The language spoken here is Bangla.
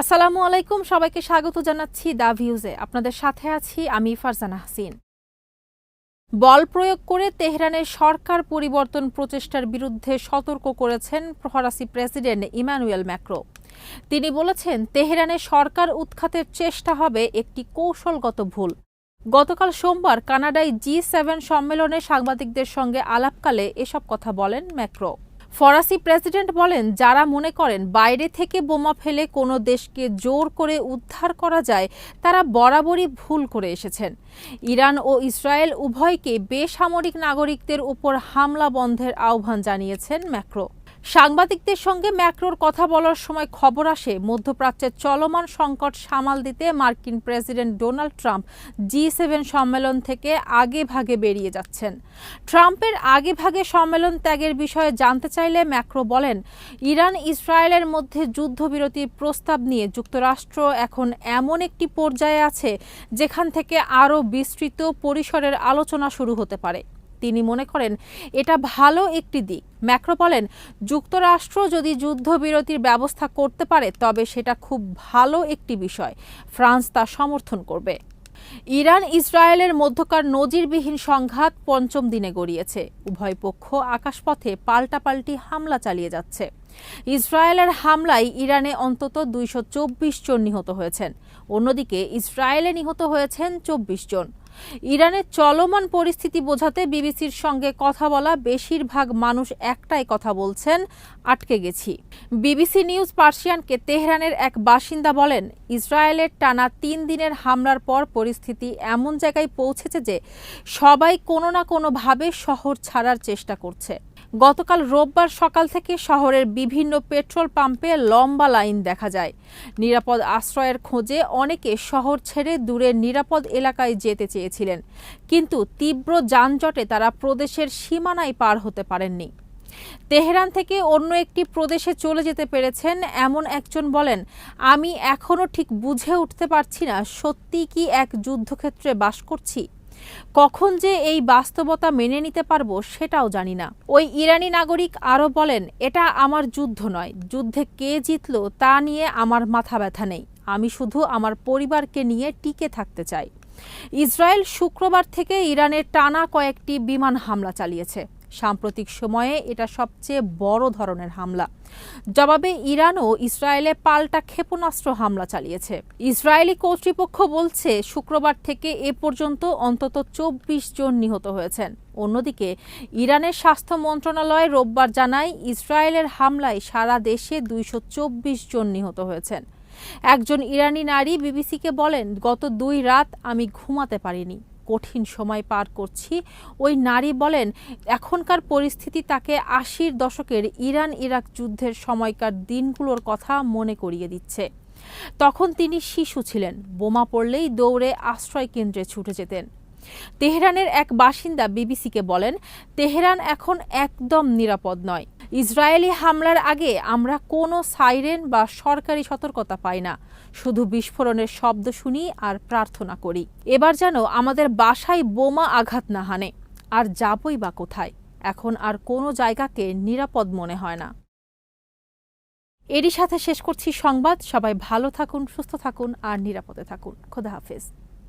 আসসালামু আলাইকুম, সবাইকে স্বাগত জানাচ্ছি দা ভিউজে। আপনাদের সাথে আছি আমি ফারজানা হাসিন। বল প্রয়োগ করে তেহরানের সরকার পরিবর্তন প্রচেষ্টার বিরুদ্ধে সতর্ক করেছেন ফরাসি প্রেসিডেন্ট ইমানুয়েল ম্যাক্রো। তিনি বলেছেন, তেহরানের সরকার উৎখাতের চেষ্টা হবে একটি কৌশলগত ভুল। গতকাল সোমবার কানাডায় জি সেভেন সম্মেলনে সাংবাদিকদের সঙ্গে আলাপকালে এসব কথা বলেন ম্যাক্রো। ফরাসি প্রেসিডেন্ট বলেন, যারা মনে করেন বাইরে থেকে বোমা ফেলে কোনো দেশকে জোর করে উদ্ধার করা যায়, তারা বরাবরই ভুল করে এসেছেন। ইরান ও ইসরায়েল উভয়কে বেসামরিক নাগরিকদের উপর হামলা বন্ধের আহ্বান জানিয়েছেন ম্যাক্রো। সাংবাদিকদের সঙ্গে ম্যাক্রোর কথা বলার সময় খবর আসে মধ্যপ্রাচ্যের চলমান সংকট সামাল দিতে মার্কিন president Donald Trump G seven সম্মেলন থেকে আগে ভাগে বেরিয়ে যাচ্ছেন। ট্রাম্পের আগে ভাগে সম্মেলন ত্যাগের বিষয়ে জানতে চাইলে ম্যাক্রো বলেন, ইরান ইসরায়েলের মধ্যে যুদ্ধবিরতির প্রস্তাব নিয়ে যুক্তরাষ্ট্র এখন এমন একটি পর্যায়ে আছে যেখান থেকে আরও বিস্তৃত পরিসরের আলোচনা শুরু হতে পারে। তিনি মনে করেন, এটা ভালো একটি দিক। ম্যাক্রো বলেন, যুক্তরাষ্ট্র যদি যুদ্ধবিরতির ব্যবস্থা করতে পারে, তবে সেটা খুব ভালো একটি বিষয়। ফ্রান্স তা সমর্থন করবে। ইরান ইসরায়েলের মধ্যকার নজিরবিহীন সংঘাত পঞ্চম দিনে গড়িয়েছে। উভয় পক্ষ আকাশপথে পাল্টাপাল্টি হামলা চালিয়ে যাচ্ছে। ইসরায়েলের হামলায় ইরানে অন্তত দুইশ চব্বিশ জন নিহত হয়েছেন। অন্যদিকে ইসরায়েলে নিহত হয়েছেন চব্বিশ জন। ইরানের চলমান পরিস্থিতি বোঝাতে বিবিসির সঙ্গে কথা বলা বেশিরভাগ মানুষ একটাই কথা বলছেন, আটকে গেছি। বিবিসি নিউজ পার্সিয়ানকে তেহরানের এক বাসিন্দা বলেন, ইসরায়েলের টানা তিন দিনের হামলার পর পরিস্থিতি এমন জায়গায় পৌঁছেছে যে সবাই কোনো না কোনোভাবে শহর ছাড়ার চেষ্টা করছে। গতকাল রোববার সকাল থেকে শহরের বিভিন্ন পেট্রোল পাম্পে লম্বা লাইন দেখা যায়। নিরাপদ আশ্রয়ের খোঁজে অনেকে শহর ছেড়ে দূরের নিরাপদ এলাকায় যেতে চেয়েছিলেন, কিন্তু তীব্র যানজটে তারা প্রদেশের সীমানায় পার হতে পারেননি। তেহরান থেকে অন্য একটি প্রদেশে চলে যেতে পেরেছেন এমন একজন বলেন, আমি এখনও ঠিক বুঝে উঠতে পারছি না সত্যি কি এক যুদ্ধক্ষেত্রে বাস করছি। কখন যে এই বাস্তবতা মেনে নিতে পারব সেটাও জানি না। ওই ইরানি নাগরিক আরও বলেন, এটা আমার যুদ্ধ নয়। যুদ্ধে কে জিতল তা নিয়ে আমার মাথা ব্যথা নেই। আমি শুধু আমার পরিবারকে নিয়ে টিকে থাকতে চাই। ইসরায়েল শুক্রবার থেকে ইরানের টানা কয়েকটি বিমান হামলা চালিয়েছে। সাম্প্রতিক সময়ে এটা সবচেয়ে বড় ধরনের হামলা। জবাবে ইরানও ইসরায়েলে পাল্টা ক্ষেপণাস্ত্র হামলা চালিয়েছে। ইসরায়েলি কর্তৃপক্ষ বলছে, শুক্রবার থেকে এ পর্যন্ত অন্তত চব্বিশ জন নিহত হয়েছেন। অন্যদিকে, ইরানের স্বাস্থ্য মন্ত্রণালয় রোববার জানায়, ইসরায়েলের হামলায় সারা দেশে দুইশো চব্বিশ জন নিহত হয়েছেন। একজন ইরানি নারী বিবিসিকে বলেন, গত দুই রাত আমি ঘুমাতে পারিনি। কঠিন সময় পার করছি। ওই নারী বলেন, এখনকার পরিস্থিতি তাকে আশির দশকের ইরান ইরাক যুদ্ধের সময়কার দিনগুলোর কথা মনে করিয়ে দিচ্ছে। তখন তিনি শিশু ছিলেন, বোমা পড়লেই দৌড়ে আশ্রয় কেন্দ্রে ছুটে যেতেন। তেহরানের এক বাসিন্দা বিবিসিকে বলেন, তেহরান এখন একদম নিরাপদ নয়। ইসরায়েলি হামলার আগে আমরা কোনো সাইরেন বা সরকারি সতর্কতা পাই না। শুধু বিস্ফোরণের শব্দ শুনি আর প্রার্থনা করি। এবার যেন আমাদের বাসায় বোমা আঘাত না হানে। আর যাবই বা কোথায়। এখন আর কোনো জায়গাকে নিরাপদ মনে হয় না। এরই সাথে শেষ করছি সংবাদ। সবাই ভালো থাকুন, সুস্থ থাকুন আর নিরাপদে থাকুন। খোদা হাফেজ।